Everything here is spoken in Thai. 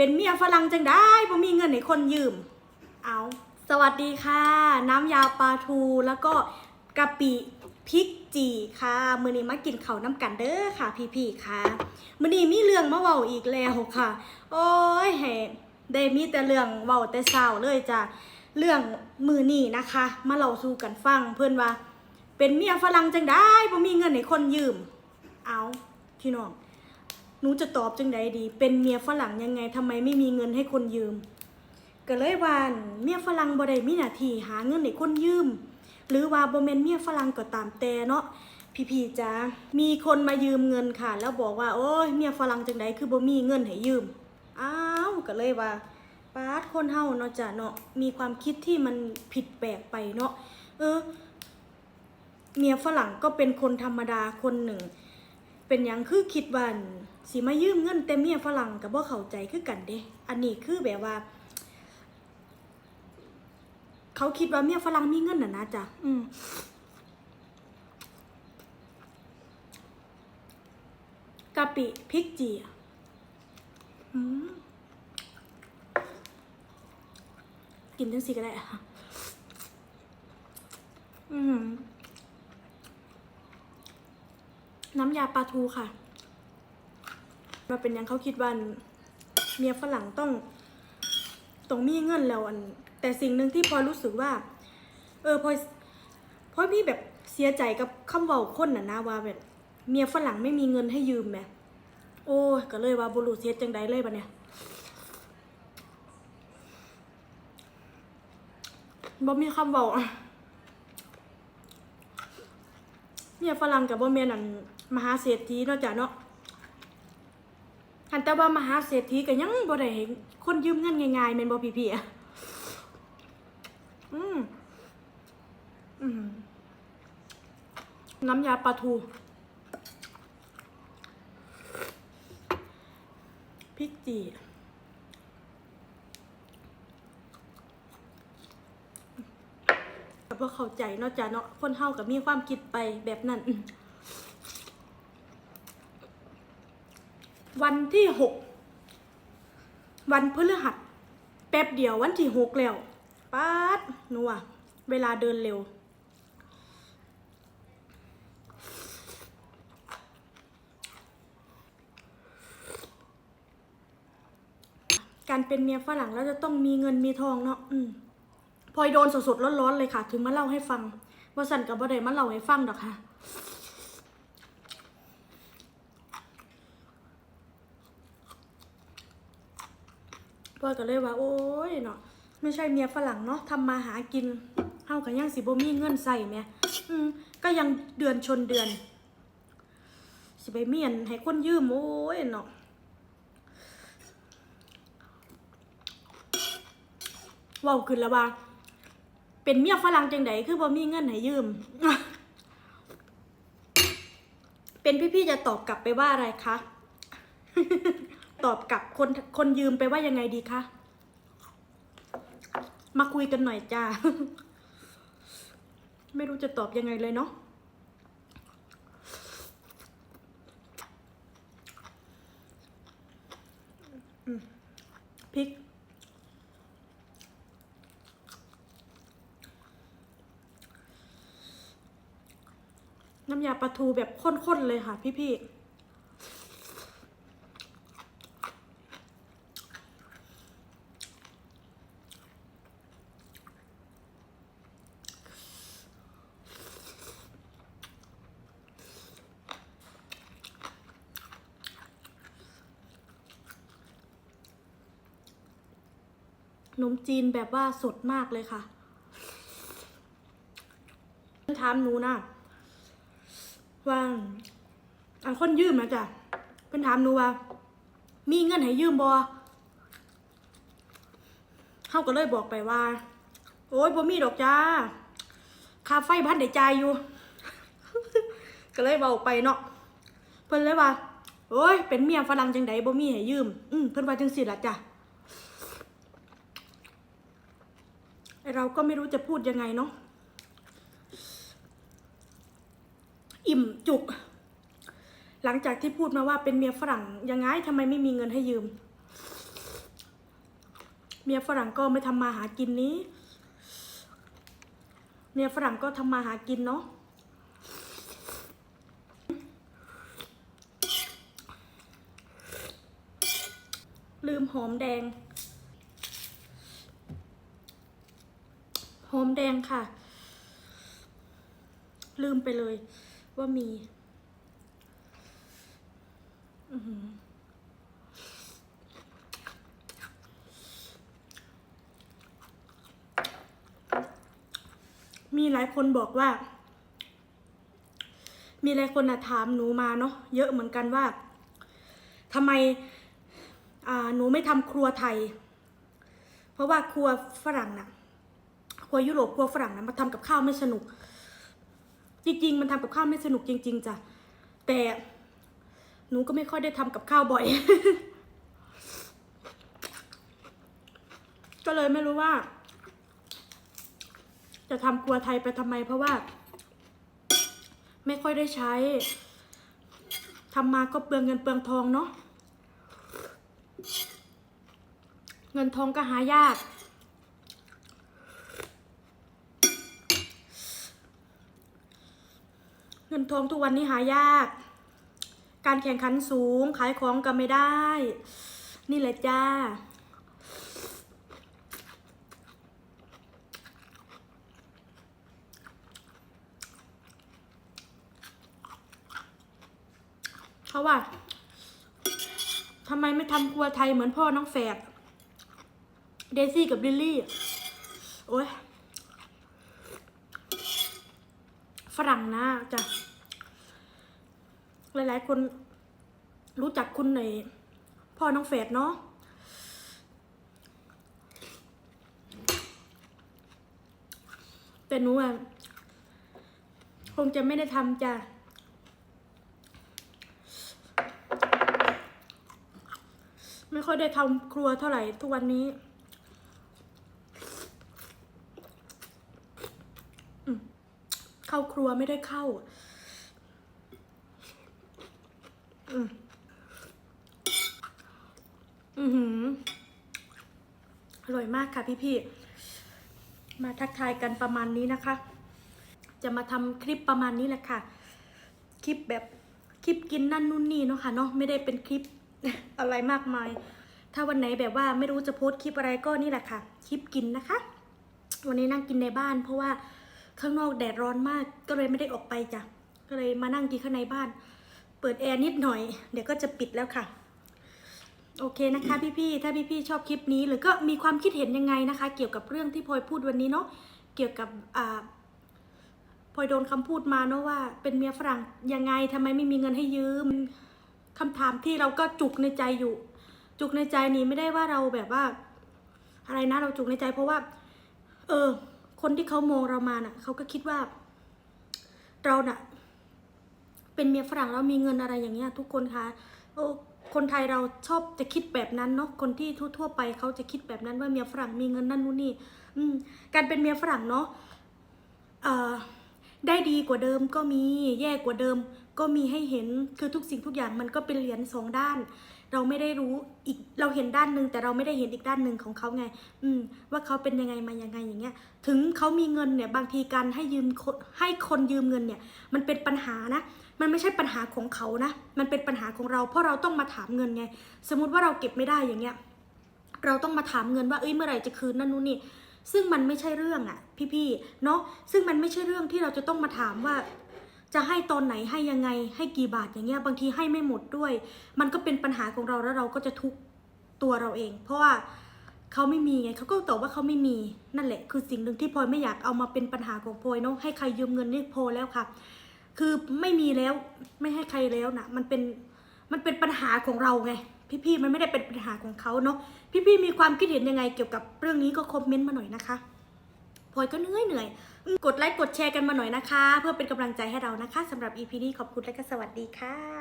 เป็นเมียฝรั่งจังได้บ่มีเงินให้คนยืม เอา สวัสดีค่ะ น้ำยาปลาทูแล้วก็กะปิพริกจีค่ะ มื้อนี้มากินข้าวน้ำกันเด้อค่ะ พี่ๆค่ะมื้อนี้มีเรื่องมาเว้าอีกแล้วค่ะ โอ้ยแหได้มีแต่เรื่องเว้าแต่เช้าเลยจ้ะเรื่องมือนี้นะคะ มาเล่าสู่กันฟังเพื่อนว่า เป็นเมียฝรั่งจังได้บ่มีเงินให้คนยืม เอาพี่น้อง หนูจะตอบจังใดดี เป็นเมียฝรั่งยังไงทำไมไม่มีเงินให้คนยืม ก็เลยว่านเมียฝรั่งบ่ได้มีหน้าที่หาเงินให้คนยืม หรือว่าบ่แม่นเมียฝรั่งก็ตามแต่เนาะพี่ๆจ้ามีคนมายืมเงินค่ะ แล้วบอกว่า โอ้ยเมียฝรั่งจังใดคือบ่มีเงินให้ยืมอ้าวก็เลยว่าปาคนเฮาเนาะจ้ะเนาะมีความคิดที่มันผิดแปลกไปเนาะเออเมียฝรั่งก็เป็นคนธรรมดาคนหนึ่ง เป็นหยังคือคิดวันสิมายืมเงินแต่เมียฝรั่งกับบ่เข้าใจคือกันเด้ อันนี้คือแบบว่า เขาคิดว่าเมียฝรั่งมีเงินน่ะนะจ๊ะอืมกะปิพริกจีอะอืมกินทั้งสีก็ได้อะอืม น้ำยาปลาทูค่ะ มาเป็นยังเขาคิดว่าเมียฝรั่งต้องต้องมีเงินแล้วอัน แต่สิ่งหนึ่งที่พลอรู้สึกว่า เออพลอพอพี่แบบเสียใจกับคำเว้าคนน่ะนะว่าแบบเมียฝรั่งไม่มีเงินให้ยืมแหมโอ้ยก็เลยว่าบุรุษเสียจังใดเลยปะเนี่ยบ่มีคำเว้าอะเมียฝรั่งกับบ่แม่นั่น มหาเศรษฐีเนาะจ้ะเนาะหันแต่ว่ามหาเศรษฐีก็ยังบ่ได้เห็นคนยืมเงินง่ายๆแม่นบ่พี่ๆอะอืมอืมน้ำยาปลาทูพริกจีก็บ่เข้าใจเนาะจ้ะเนาะคนเฮาก็มีความคิดไปแบบนั้น วันที่หกวันพฤหัส แป๊บเดียววันที่หกแล้วป๊าดหนัวเวลาเดินเร็ว การเป็นเมียฝรั่งแล้วจะต้องมีเงินมีทองเนาะอืมพลอยโดนสดๆร้อนๆเลยค่ะ ถึงมาเล่าให้ฟังว่าสันกับบ่ได้มาเล่าให้ฟังดอกค่ะ พ่อก็เลยว่า โอ้ยเนาะไม่ใช่เมียฝรั่งเนาะทำมาหากินเฮากันยังสิบ่มีเงินใส่แม่อืมก็ยังเดือนชนเดือน สิไปเมียนให้คนยืมโอ้ยเนาะว้าขึ้นแล้วว่า เป็นเมียฝรั่งจังไดคือบ่มีเงินให้ยืม เป็นพี่ๆจะตอบกลับไปว่าอะไรคะ ตอบกลับคนคนยืมไปว่ายังไงดีคะมาคุยกันหน่อยจ้า ไม่รู้จะตอบยังไงเลยเนาะพริก น้ำยาปลาทูแบบข้นๆเลยค่ะพี่ๆ นมจีนแบบว่าสดมากเลยค่ะถามหนูนะว่าอันคนยืมนะจ๊ะเพิ่นถามหนูว่า มีเงินให้ยืมบ่เขาก็เลยบอกไปว่า โอ้ยบ่มีดอกจ้าค่าไฟพันได้จ่ายอยู่ ก็เลยเบาไปเนาะเพิ่นเลยว่าโอ้ยเป็นเมียฝรั่งจังใดบ่มีให้ยืม อืมเพิ่นว่าจังซี่ล่ะจ้ะ ไอ้ เราก็ไม่รู้จะพูดยังไงเนาะอิ่มจุก หลังจากที่พูดมาว่าเป็นเมียฝรั่งยังไงทำไมไม่มีเงินให้ยืม เมียฝรั่งก็ไม่ทำมาหากินนี้ เมียฝรั่งก็ทำมาหากินเนาะลืมหอมแดง หอ มแดงค่ะ ลืมไปเลยว่ามีมีหลายคนบอกว่า มีหลายคนนะถามหนูมาเนาะเยอะเหมือนกันว่าทำไมหนูไม่ทำครัวไทย เพราะว่าครัวฝรั่งน่ะ ครัวยุโรปครัวฝรั่งนะมาทำกับข้าวไม่สนุก จริงๆ มันทำกับข้าวไม่สนุกจริง ๆจ้ะแต่หนูก็ไม่ค่อยได้ทำกับข้าวบ่อย ก็เลยไม่รู้ว่า จะทำครัวไทยไปทำไม เพราะว่า ไม่ค่อยได้ใช้ทำมาก็เปลืองเงินเปลืองทองเนาะเงินทองก็หายาก เงินทองทุกวันนี้หายาก การแข่งขันสูงขายของก็ไม่ได้ นี่แหละจ้าเพราะว่าทำไมไม่ทำครัวไทยเหมือนพ่อน้องแฝดเดซี่กับลิลลี่ โอ้ยฝรั่งนะจ้ะ หลาย ๆ คนรู้จักคุณในพ่อน้องแฝดเนาะแต่หนูอะคงจะไม่ได้ทำจ้ะไม่ค่อยได้ทำครัวเท่าไหร่ทุกวันนี้เข้าครัวไม่ได้เข้า อืมอือหืออร่อยมากค่ะพี่ๆมาทักทายกันประมาณนี้นะคะ จะมาทำคลิปประมาณนี้แหละค่ะ คลิปแบบคลิปกินนั่นนู่นนี่เนาะค่ะเนาะไม่ได้เป็นคลิปอะไรมากมาย ถ้าวันไหนแบบว่าไม่รู้จะโพสคลิปอะไรก็นี่แหละค่ะ คลิปกินนะคะ วันนี้นั่งกินในบ้าน เพราะว่าข้างนอกแดดร้อนมากก็เลยไม่ได้ออกไปจ้ะก็เลยมานั่งกินข้างในบ้าน เปิดแอร์นิดหน่อย เดี๋ยวก็จะปิดแล้วค่ะ โอเคนะคะพี่ๆ ถ้าพี่ๆ ชอบคลิปนี้ หรือก็มีความคิดเห็นยังไงนะคะ เกี่ยวกับเรื่องที่พลอยพูดวันนี้เนาะ เกี่ยวกับอ่าพลอยโดนคำพูดมาเนาะว่าเป็นเมียฝรั่งยังไงทำไมไม่มีเงินให้ยืมคำถามที่เราก็จุกในใจอยู่ จุกในใจนี้ไม่ได้ว่าเราแบบว่า อะไรนะเราจุกในใจ เพราะว่า เออ คนที่เขามองเรามาน่ะเขาก็คิดว่า เราน่ะ เป็นเมียฝรั่งแล้วมีเงินอะไรอย่างเงี้ยทุกคนคะโอ้คนไทยเราชอบจะคิดแบบนั้นเนาะคนที่ทั่วๆไปเขาจะคิดแบบนั้นว่าเมียฝรั่งมีเงินนั่นนู่นนี่อืมการเป็นเมียฝรั่งเนาะเอ่อได้ดีกว่าเดิมก็มีแย่กว่าเดิมก็มีให้เห็นคือทุกสิ่งทุกอย่างมันก็เป็นเหรียญสองด้าน เราไม่ได้รู้อีกเราเห็นด้านหนึ่งแต่เราไม่ได้เห็นอีกด้านหนึ่งของเขาไง อืม ว่าเขาเป็นยังไงมายังไงอย่างเงี้ย ถึงเขามีเงินเนี่ยบางทีการให้ยืมให้คนยืมเงินเนี่ย มันเป็นปัญหานะ มันไม่ใช่ปัญหาของเขานะ มันเป็นปัญหาของเรา เพราะเราต้องมาถามเงินไง สมมติว่าเราเก็บไม่ได้อย่างเงี้ย เราต้องมาถามเงินว่าเอ้ยเมื่อไหร่จะคืนนั่นนู่นนี่ซึ่งมันไม่ใช่เรื่องอะพี่ๆเนาะซึ่งมันไม่ใช่เรื่องที่เราจะต้องมาถามว่า จะให้ตอนไหนให้ยังไงให้กี่บาทอย่างเงี้ยบางทีให้ไม่หมดด้วย มันก็เป็นปัญหาของเราแล้วเราก็จะทุกตัวเราเอง เพราะว่าเขาไม่มีไงเขาก็ตอบว่าเขาไม่มีนั่นแหละ คือสิ่งหนึ่งที่พลอยไม่อยากเอามาเป็นปัญหาของพลอยเนาะให้ใครยืมเงินนี่พอแล้วค่ะ คือไม่มีแล้วไม่ให้ใครแล้วนะมันเป็นมันเป็นปัญหาของเราไง พี่ๆมันไม่ได้เป็นปัญหาของเขาเนาะพี่ๆมีความคิดเห็นยังไงเกี่ยวกับเรื่องนี้ก็คอมเมนต์มาหน่อยนะคะพลอยก็เหนื่อยเหนื่อยกดไลค์กดแชร์กันมาหน่อยนะคะ เพื่อเป็นกำลังใจให้เรานะคะสำหรับ EP นี้ขอบคุณและก็สวัสดีค่ะ